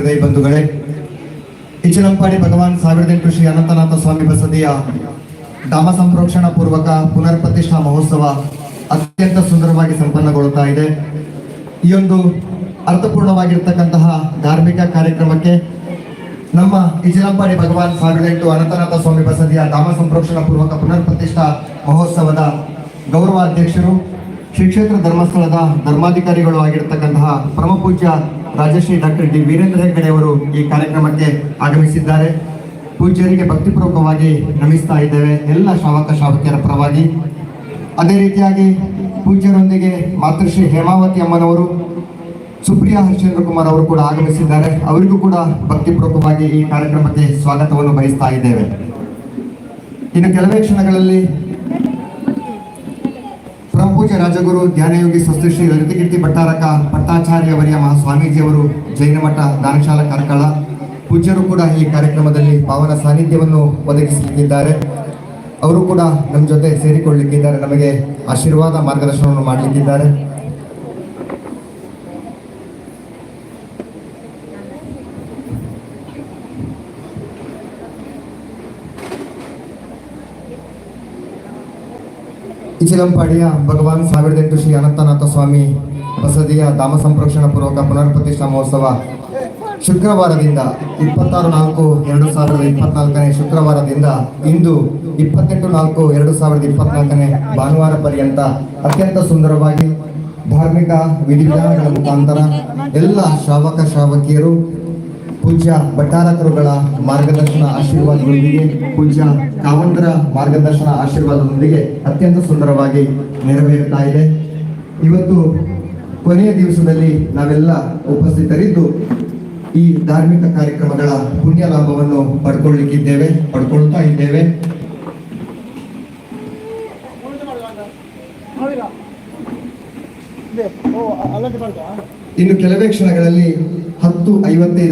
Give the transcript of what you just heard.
ಸಹೃದಯ ಬಂಧುಗಳೇ ಇಚಲಂಪಾಡಿ ಭಗವಾನ್ ಸಾವಿರದ ಎಂಟು ಶ್ರೀ ಅನಂತನಾಥ ಸ್ವಾಮಿ ಬಸದಿಯ ಧಾಮ ಸಂಪ್ರೋಕ್ಷಣ ಪೂರ್ವಕ ಪುನರ್ ಪ್ರತಿಷ್ಠಾ ಮಹೋತ್ಸವ ಅತ್ಯಂತ ಸುಂದರವಾಗಿ ಸಂಪನ್ನಗೊಳ್ಳುತ್ತಾ ಇದೆ. ಈ ಒಂದು ಅರ್ಥಪೂರ್ಣವಾಗಿರ್ತಕ್ಕಂತಹ ಧಾರ್ಮಿಕ ಕಾರ್ಯಕ್ರಮಕ್ಕೆ ನಮ್ಮ ಇಚಲಂಪಾಡಿ ಭಗವಾನ್ ಸಾವಿರದ ಎಂಟು ಅನಂತನಾಥ ಸ್ವಾಮಿ ಬಸದಿಯ ಧಾಮ ಸಂಪ್ರೋಕ್ಷಣ ಪೂರ್ವಕ ಪುನರ್ ಪ್ರತಿಷ್ಠಾ ಮಹೋತ್ಸವದ ಗೌರವಾಧ್ಯಕ್ಷರು ಶ್ರೀ ಕ್ಷೇತ್ರ ಧರ್ಮಸ್ಥಳದ ಧರ್ಮಾಧಿಕಾರಿಗಳು ಆಗಿರ್ತಕ್ಕಂತಹ ಪರಮ ಪೂಜ್ಯ ರಾಜಶ್ರೀ ಡಾಕ್ಟರ್ ಡಿ ವೀರೇಂದ್ರ ಹೆಗ್ಗಡೆ ಅವರು ಈ ಕಾರ್ಯಕ್ರಮಕ್ಕೆ ಆಗಮಿಸಿದ್ದಾರೆ. ಪೂಜ್ಯರಿಗೆ ಭಕ್ತಿಪೂರ್ವಕವಾಗಿ ನಮಿಸ್ತಾ ಇದ್ದೇವೆ. ಎಲ್ಲ ಶ್ರಾವಕ ಶ್ರಾವಕಿಯರ ಪರವಾಗಿ. ಅದೇ ರೀತಿಯಾಗಿ ಪೂಜ್ಯರೊಂದಿಗೆ ಮಾತೃಶ್ರೀ ಹೇಮಾವತಿ ಅಮ್ಮನವರು, ಸುಪ್ರಿಯಾ ಹರಿಶ್ಚಂದ್ರ ಕುಮಾರ್ ಅವರು ಕೂಡ ಆಗಮಿಸಿದ್ದಾರೆ. ಅವರಿಗೂ ಕೂಡ ಭಕ್ತಿಪೂರ್ವಕವಾಗಿ ಈ ಕಾರ್ಯಕ್ರಮಕ್ಕೆ ಸ್ವಾಗತವನ್ನು ಬಯಸ್ತಾ ಇದ್ದೇವೆ. ಇನ್ನು ಕೆಲವೇ ಕ್ಷಣಗಳಲ್ಲಿ ಪರಮಪೂಜ್ಯ ರಾಜಗುರು ಧ್ಯಾನಯೋಗಿ ಸ್ವಸ್ತಿ ಶ್ರೀ ಲಲಿತಕೀರ್ತಿ ಭಟ್ಟಾರಕ ಭಟ್ಟಾಚಾರ್ಯವರಿಯ ಮಹಾ ಸ್ವಾಮೀಜಿಯವರು ಜೈನ ಮಠ ದಾನಶಾಲಾ ಕಾರ್ಕಳ. ಪೂಜ್ಯರು ಕೂಡ ಈ ಕಾರ್ಯಕ್ರಮದಲ್ಲಿ ಪಾವನ ಸಾನ್ನಿಧ್ಯವನ್ನು ಒದಗಿಸಲಿಕ್ಕಿದ್ದಾರೆ. ಅವರು ಕೂಡ ನಮ್ಮ ಜೊತೆ ಸೇರಿಕೊಳ್ಳಲಿಕ್ಕಿದ್ದಾರೆ. ನಮಗೆ ಆಶೀರ್ವಾದ ಮಾರ್ಗದರ್ಶನವನ್ನು ಮಾಡಲಿಕ್ಕಿದ್ದಾರೆ. ಇಚಿಲಂಪಾಡಿಯ ಭಗವಾನ್ ಸಾವಿರದ ಎಂಟು ಶ್ರೀ ಅನಂತನಾಥ ಸ್ವಾಮಿ ಬಸದಿಯ ಧಾಮ ಸಂಪ್ರೋಕ್ಷಣ ಪೂರ್ವಕ ಪುನರ್ ಪ್ರತಿಷ್ಠಾ ಮಹೋತ್ಸವ ಶುಕ್ರವಾರದಿಂದ ಇಪ್ಪತ್ತಾರು ನಾಲ್ಕು ಎರಡು ಸಾವಿರದ ಇಪ್ಪತ್ನಾಲ್ಕನೇ ಶುಕ್ರವಾರದಿಂದ ಇಂದು ಇಪ್ಪತ್ತೆಂಟು ನಾಲ್ಕು ಎರಡು ಸಾವಿರದ ಇಪ್ಪತ್ನಾಲ್ಕನೇ ಭಾನುವಾರ ಪರ್ಯಂತ ಅತ್ಯಂತ ಸುಂದರವಾಗಿ ಧಾರ್ಮಿಕ ವಿಧಿವಿಧಾನಗಳ ಮುಖಾಂತರ ಎಲ್ಲ ಶ್ರಾವಕ ಶ್ರಾವಕಿಯರು ಪೂಜ್ಯ ಭಟ್ಟಾರಕರುಗಳ ಮಾರ್ಗದರ್ಶನ ಆಶೀರ್ವಾದಗಳೊಂದಿಗೆ ಪೂಜ್ಯ ಕಾವಂತರ ಮಾರ್ಗದರ್ಶನ ಆಶೀರ್ವಾದದೊಂದಿಗೆ ಅತ್ಯಂತ ಸುಂದರವಾಗಿ ನೆರವೇರುತ್ತಾ ಇದೆ. ಇವತ್ತು ಕೊನೆಯ ದಿವಸದಲ್ಲಿ ನಾವೆಲ್ಲ ಉಪಸ್ಥಿತರಿದ್ದು ಈ ಧಾರ್ಮಿಕ ಕಾರ್ಯಕ್ರಮಗಳ ಪುಣ್ಯ ಲಾಭವನ್ನು ಪಡ್ಕೊಳ್ಳಿಕ್ಕಿದ್ದೇವೆ ಪಡ್ಕೊಳ್ತಾ ಇದ್ದೇವೆ. ಇನ್ನು ಕೆಲವೇ ಕ್ಷಣಗಳಲ್ಲಿ ಹತ್ತು ಐವತ್ತೈದು